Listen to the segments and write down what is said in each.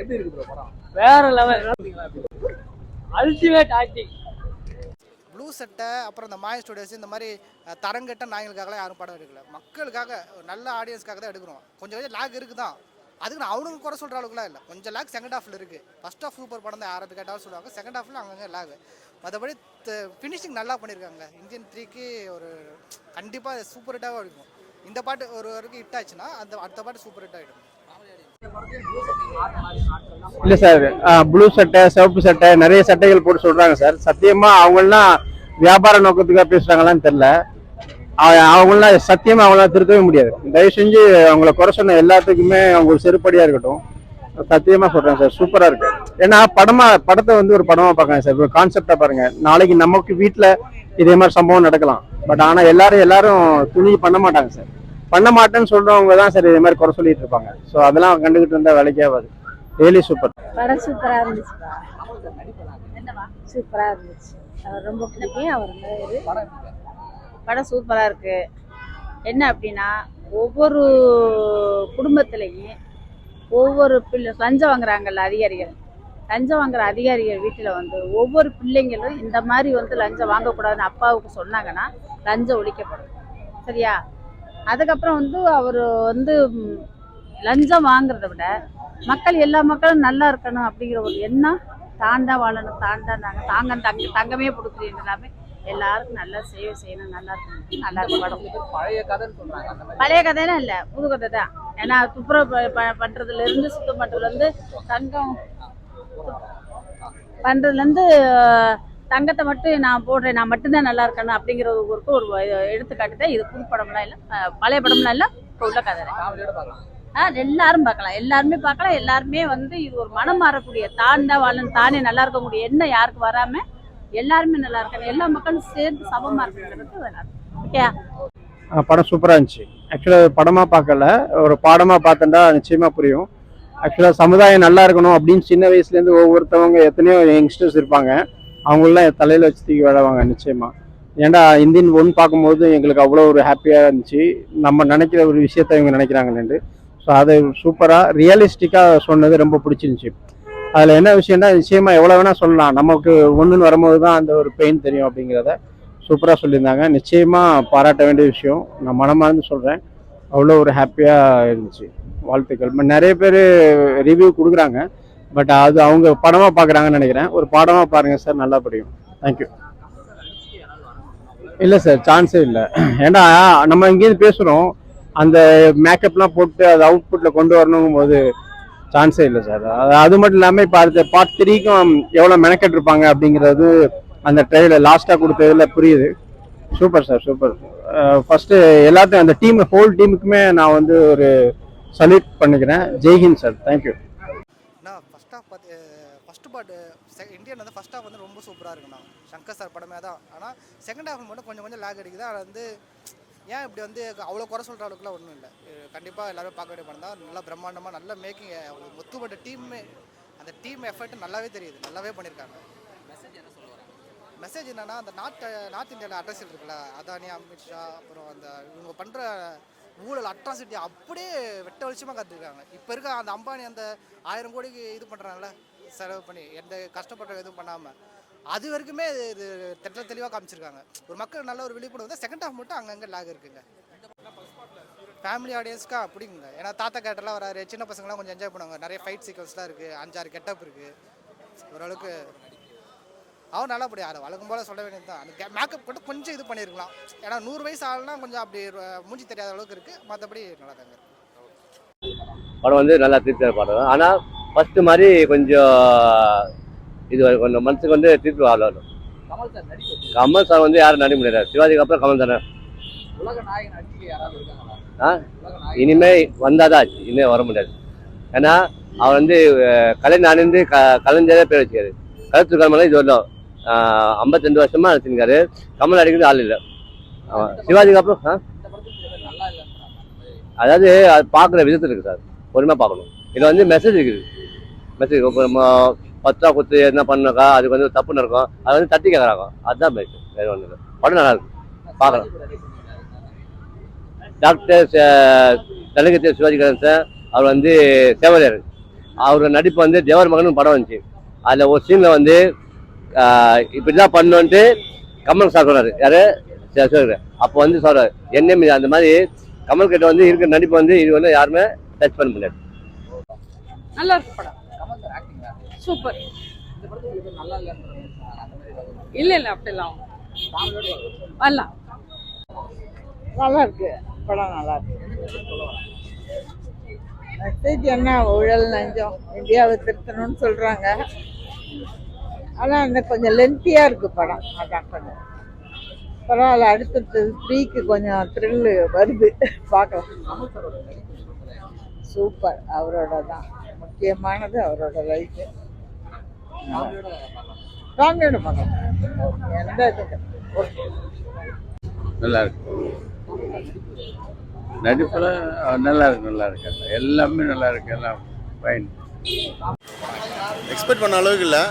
எப்படி இருக்கு ப்ரோ படம்? வேற லெவல் அல்டிமேட் ஆக்டிங் ப்ளூ சட்டை அப்புறம் இந்த மாய ஸ்டுடியோஸ் இந்த மாதிரி தரங்கெட்ட நாய்களுக்காகலாம் யாரும் படம் எடுக்கல. மக்களுக்காக ஒரு நல்ல ஆடியன்ஸ்க்காக தான் எடுக்கிறோம். கொஞ்சம் கொஞ்சம் லேக் இருக்குது தான் அதுக்கு நான் அவனுங்க குறை சொல்கிற அளவுக்குலாம் இல்லை. கொஞ்சம் லேக் செகண்ட் ஹாஃபில் இருக்குது ஃபர்ஸ்ட் ஹாஃப் சூப்பர் படம் தான் யாரை கேட்டாலும் சொல்லுவாங்க. செகண்ட் ஹாஃபில் அங்கங்கே லேக் மற்றபடி ஃபினிஷிங் நல்லா பண்ணியிருக்காங்க இந்தியன் த்ரீக்கு ஒரு கண்டிப்பாக சூப்பர் ஹிட்டாகவும் இருக்கும். இந்த பாட்டு ஒரு வரைக்கும் ஹிட் ஆச்சுன்னா அந்த அடுத்த பாட்டு சூப்பர் ஹிட் ஆகிடும் இல்லை சார் ப்ளூ சட்டை சிவப்பு சட்டை நிறைய சட்டைகள் போட்டு சொல்றாங்க சார். சத்தியமா அவங்களாம் வியாபார நோக்கத்துக்காக பேசுறாங்களான்னு தெரியல. அவங்களாம் சத்தியமா அவங்களாம் திருத்தவே முடியாது. தயவு செஞ்சு அவங்கள குறை சொன்ன எல்லாத்துக்குமே அவங்களுக்கு செருப்படியாக செருப்படியா இருக்கட்டும். சத்தியமா சொல்கிறேன் சார் சூப்பரா இருக்கு. ஏன்னா படமா படத்தை வந்து ஒரு படமா பார்க்கணும் சார். ஒரு கான்செப்டா பாருங்க. நாளைக்கு நமக்கு வீட்டில் இதே மாதிரி சம்பவம் நடக்கலாம். பட் ஆனா எல்லாரும் எல்லாரும் துணி பண்ண மாட்டாங்க சார். பண்ண மாட்டேன்னு சொல்றவங்க தான் சரி இதே மாதிரி குறை சொல்லிட்டு இருப்பாங்க. ஸோ அதெல்லாம் கண்டுகிட்டு இருந்தா வேலைக்கே ஆகாது. டெய்லி சூப்பர் படம் சூப்பரா இருந்துச்சு சூப்பரா இருந்துச்சு. அவர் ரொம்ப பிடிக்கும். அவர் படம் சூப்பரா இருக்கு. என்ன அப்படின்னா ஒவ்வொரு குடும்பத்திலையும் ஒவ்வொரு பிள்ளை லஞ்சம் வாங்குறாங்கல்ல அதிகாரிகள். லஞ்சம் வாங்குற அதிகாரிகள் வீட்டில் வந்து ஒவ்வொரு பிள்ளைங்களும் இந்த மாதிரி வந்து லஞ்சம் வாங்கக்கூடாதுன்னு அப்பாவுக்கு சொன்னாங்கன்னா லஞ்சம் ஒழிக்கப்படும். சரியா? அதுக்கப்புறம் வந்து அவர் வந்து லஞ்சம் வாங்குறத விட மக்கள் எல்லா மக்களும் நல்லா இருக்கணும் அப்படிங்கிற ஒரு எண்ணம் தாண்டா வாழணும் தாண்டா நாங்கள் தாங்க தங்க தங்கமே கொடுக்குறீங்க எல்லாமே. எல்லாருக்கும் நல்லா சேவை செய்யணும் நல்லா இருக்கணும். நல்லா இருக்கும் படம் பழைய கதைன்னு சொல்றாங்க பழைய கதையெல்லாம் இல்லை புது கதை தான். ஏன்னா துப்புரவு பண்றதுல இருந்து சுத்தம் பண்றதுல இருந்து தங்கம் பண்றதுல இருந்து அஹ், தங்கத்தை மட்டும் நான் போடுறேன் நான் மட்டும்தான் நல்லா இருக்கணும் அப்படிங்கிற ஒரு ஒரு எடுத்துக்காட்டு தான் இது புது படம்லாம் இல்லை. பழைய படம்லாம் இல்லை. இப்போ உள்ள கதை ஆ எல்லாரும் பார்க்கலாம். எல்லாருமே பார்க்கலாம். எல்லாருமே வந்து இது ஒரு மனம் மாறக்கூடிய தான் தான் வாழணும் தானே நல்லா இருக்கக்கூடிய எண்ணம் யாருக்கு வராம எல்லாருமே நல்லா இருக்கணும் எல்லா மக்களும் சேர்ந்து சமமா இருக்கும் ஓகே ஆ, படம் சூப்பராக இருந்துச்சு. ஆக்சுவலாக படமாக பார்க்கல. ஒரு பாடமாக பார்த்தா நிச்சயமாக புரியும். ஆக்சுவலாக சமுதாயம் நல்லா இருக்கணும் அப்படின்னு சின்ன வயசுலேருந்து ஒவ்வொருத்தவங்க எத்தனையோ யங்ஸ்டர்ஸ் இருப்பாங்க. அவங்களாம் தலையில் வச்சு தூக்கி விளையாடுவாங்க நிச்சயமாக ஏன்டா இந்தியன் ஒன் பார்க்கும்போது எங்களுக்கு அவ்வளோ ஒரு ஹாப்பியாக இருந்துச்சு. நம்ம நினைக்கிற ஒரு விஷயத்த இவங்க நினைக்கிறாங்கன்னு ஸோ அதை சூப்பராக ரியலிஸ்டிக்காக சொன்னது ரொம்ப பிடிச்சிருந்துச்சி. அதில் என்ன விஷயம்னா நிச்சயமாக எவ்வளோ வேணால் சொல்லலாம். நமக்கு ஒன்றுன்னு வரும்போது தான் அந்த ஒரு பெயின் தெரியும் அப்படிங்கிறத சூப்பராக சொல்லியிருந்தாங்க. நிச்சயமாக பாராட்ட வேண்டிய விஷயம். நான் மனமார்ந்து சொல்கிறேன் அவ்வளோ ஒரு ஹாப்பியாக இருந்துச்சு. வாழ்த்துக்கள். நிறைய பேர் ரிவ்யூ கொடுக்குறாங்க. பட் அது அவங்க படமாக பார்க்குறாங்கன்னு நினைக்கிறேன். ஒரு படமாக பாருங்கள் சார் நல்லா புரியும். தேங்க்யூ இல்லை சார் சான்ஸே இல்லை. ஏன்னா நம்ம இங்கேருந்து பேசுகிறோம் அந்த மேக்கப்லாம் போட்டு அது அவுட்புட்டில் கொண்டு வரணுங்கும் போது சான்ஸே இல்லை சார். அது அது மட்டும் இல்லாமல் இப்போ அடுத்த பார்ட் த்ரீக்கும் எவ்வளோ மெனக்கெட் இருப்பாங்க அப்படிங்கிறது அந்த ட்ரெயிலில் லாஸ்ட்டாக கொடுத்ததுல புரியுது. சூப்பர் சார் சூப்பர் ஃபர்ஸ்ட்டு எல்லாத்தையும் அந்த டீம் ஹோல் டீமுக்குமே நான் வந்து ஒரு சல்யூட் பண்ணிக்கிறேன். Jai Hind sir thank you half பார்த்து ஃபர்ஸ்ட் பாட்டு இந்தியன் வந்து ஃபர்ஸ்ட் ஹாஃப் வந்து ரொம்ப சூப்பராக இருக்குண்ணா சங்கர் சார் படமே தான் ஆனால் செகண்ட் ஹாஃப் மட்டும் கொஞ்சம் கொஞ்சம் லேக் அடிக்குது. அது வந்து ஏன் இப்படி வந்து அவ்வளோ குறை சொல்கிற அளவுக்குலாம் ஒன்றும் இல்லை. கண்டிப்பாக எல்லாருமே பார்க்க வேண்டிய படம் தான். நல்லா பிரம்மாண்டமாக நல்ல மேக்கிங் ஒத்துப்பட்ட டீமே அந்த டீம் எஃபர்ட் நல்லாவே தெரியுது. நல்லாவே பண்ணியிருக்காங்க மெசேஜ் என்னன்னா அந்த நார்த் நார்த் இந்தியாவில் அரசியல் இருக்குல்ல அதானி அமித்ஷா அப்புறம் அந்த இவங்க பண்ணுற ஊழல் அட்ராசிட்டி அப்படியே வெட்ட வெளிச்சமாக கற்றுருக்காங்க இப்போ இருக்க அந்த அம்பானி அந்த ஆயிரம் கோடிக்கு இது பண்ணுறாங்கல்ல செலவு பண்ணி எந்த கஷ்டப்பட்ட எதுவும் பண்ணாமல் அது வரைக்குமே இது தெட்ட தெளிவாக காமிச்சிருக்காங்க. ஒரு மக்கள் நல்ல ஒரு விழிப்புணர்வு தான் செகண்ட் ஹாஃப் மட்டும் அங்கங்கே லாக் இருக்குங்க. ஃபேமிலி ஆடியன்ஸ்க்கா பிடிக்குங்க. ஏன்னா தாத்தா கேட்டெல்லாம் வராரு சின்ன பசங்களாம் கொஞ்சம் என்ஜாய் பண்ணுவாங்க. நிறைய ஃபைட் சீக்வன்ஸ்லாம் இருக்குது அஞ்சாறு கெட்டப் இருக்குது ஓரளவுக்கு அவன் நல்லா அப்படி யாரும் வழக்கம் போல சொல்ல வேண்டியது தான். அந்த மேக்கப் கூட கொஞ்சம் இது பண்ணியிருக்கலாம் ஏன்னா நூறு வயசு ஆள்னா கொஞ்சம் அப்படி மூஞ்சி தெரியாத அளவுக்கு இருக்குது மற்றபடி நல்லா தாங்க இருக்கு. படம் வந்து நல்லா திருப்தியான படம் ஆனால் ஃபஸ்ட்டு மாதிரி கொஞ்சம் இது கொஞ்சம் மனசுக்கு வந்து திருப்பி வரணும். கமல் சார் நடிப்பு கமல் சார் வந்து யாரும் நடிக்க முடியாது சிவாஜிக்கு அப்புறம் கமல் தானே? ஆ? உலக நாயகன். இனிமே வந்தாதான் ஆச்சு. இனிமே வர முடியாது. ஏன்னா அவர் வந்து கலைஞர் அணிந்து க கலைஞரே பேர் வச்சுக்காரு கருத்து கமல் இது வரலாம் ஐம்பத்தெண்டு வருஷமா நடிச்சிருக்காரு. கமல் அடிக்கிறது ஆள் இல்லை. சிவாஜிக்கு அப்புறம் அதாவது அது பார்க்குற விதத்தில் இருக்குது சார். பொறுமையாக பார்க்கணும். இதில் வந்து மெசேஜ் இருக்குது. மெசேஜ் இப்போ நம்ம பத்தா குத்து என்ன பண்ணக்கா அதுக்கு வந்து தப்பு நடக்கும். அது வந்து தட்டி கேட்குறாங்க. அதுதான் பேசு வேறு ஒன்று இல்லை. படம் நல்லா இருக்கும் பார்க்கலாம். டாக்டர் தெலுங்கு சிவாஜி கணேசன் அவர் வந்து சேவலியர் அவரோட நடிப்பு வந்து தேவர் மகன் படம் வந்துச்சு. அதில் ஒரு சீனில் வந்து இப்படிதான் பண்ணோன்ட்டு கமல் சார் சொன்னார். யாரு? சொல்கிறார் அப்போ வந்து சொல்கிறார் என்ன மீது அந்த மாதிரி கமல் கிட்ட வந்து இருக்கிற நடிப்பு வந்து இது வந்து யாருமே டச் பண்ண முடியாது. நல்லா இருக்கு படம். சூப்பர் இல்ல இல்ல அப்படிலாம் வரலாம். நல்லா இருக்கு படம் நல்லா இருக்கு மெசேஜ் என்ன? ஊழல் லஞ்சம். இந்தியாவை திருத்தணும்னு சொல்றாங்க. ஆனால் அந்த கொஞ்சம் லென்த்தியாக இருக்கு படம். அதான் கொஞ்சம் பரவாயில்ல அடுத்தடுத்து ஸ்ரீக்கு கொஞ்சம் த்ரில்லு வருது. பார்க்கலாம். சூப்பரா அவரோட தான் முக்கியமானது அவரோட லைஃப். ஃபேமிலியோட பார்க்கலாம் எந்த நல்லா இருக்கு. நடிப்பில் நல்லா இருக்கு நல்லா இருக்கு. எல்லாம். எல்லாமே நல்லா இருக்கு. எல்லாம் ஃபைன் எக்ஸ்பெக்ட் பண்ண அளவுக்கு இல்லை.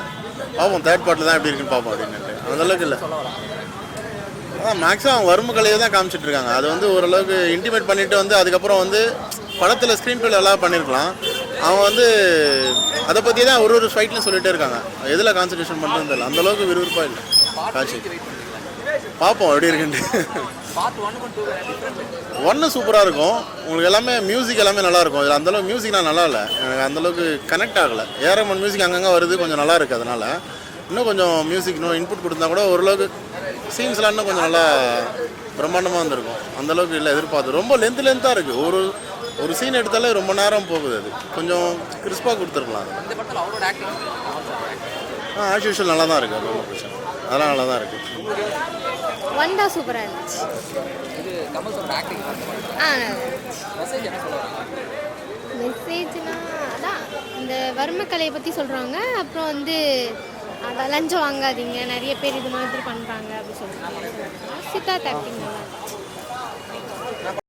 பார்ப்போம் தேர்ட் பார்ட்டில் தான் எப்படி இருக்குன்னு பார்ப்போம் அப்படின்னு அந்த அளவுக்கு இல்லை. அதான் மேக்ஸிமம் வறுமை கலையை தான் காமிச்சிட்டு இருக்காங்க. அது வந்து ஓரளவுக்கு இன்டிமேட் பண்ணிட்டு வந்து அதுக்கப்புறம் வந்து படத்தில் ஸ்க்ரீன் பிளே எல்லாம் பண்ணியிருக்கலாம் அவன் வந்து அதை பற்றி தான் ஒரு ஒரு ஃபைட்லையும் சொல்லிகிட்டே இருக்காங்க. எதில் கான்சன்ட்ரேஷன் பண்ணுறது இல்லை அந்த அளவுக்கு விறுவிறுப்பாக இல்லை. காட்சி. பார்ப்போம் எப்படி இருக்குன்ட்டு ஒன்று சூப்பராக இருக்கும். உங்களுக்கு எல்லாமே மியூசிக் எல்லாமே நல்லா இருக்கும். இதில் அந்தளவுக்கு மியூசிக்லாம் நல்லா இல்லை. எனக்கு அந்தளவுக்கு கனெக்ட் ஆகலை. ஏரமன் மியூசிக் அங்கங்கே வருது. கொஞ்சம் நல்லா இருக்குது அதனால். இன்னும் கொஞ்சம் மியூசிக் இன்னும் இன்புட் கொடுத்தா கூட ஓரளவுக்கு சீன்ஸ்லாம் இன்னும் கொஞ்சம் நல்லா பிரம்மாண்டமாக வந்திருக்கும். அந்தளவுக்கு இல்லை எதிர்பார்த்து ரொம்ப லென்த் லென்த்தாக இருக்குது ஒரு ஒரு சீன் எடுத்தாலே ரொம்ப நேரம் போகுது அது. கொஞ்சம் கிறிஸ்பாக கொடுத்துருக்கலாம். ஆ ஆஸ் யூஷுவல் நல்லா தான் இருக்குது அது ஒன்றும் பிரச்சனை அதெல்லாம் நல்லா தான் இருக்குது ஒண்டா சூப்பராக இருந்துச்சு. ஆ மெசேஜ்னா அதான் இந்த வறுமை கலையை பற்றி சொல்கிறாங்க அப்புறம் வந்து அதான் லஞ்சம் வாங்காதீங்க நிறைய பேர் இது மாதிரி பண்ணுறாங்க அப்படி சொல்கிறாங்க சித்தார்த் ஆக்டிங் நல்லா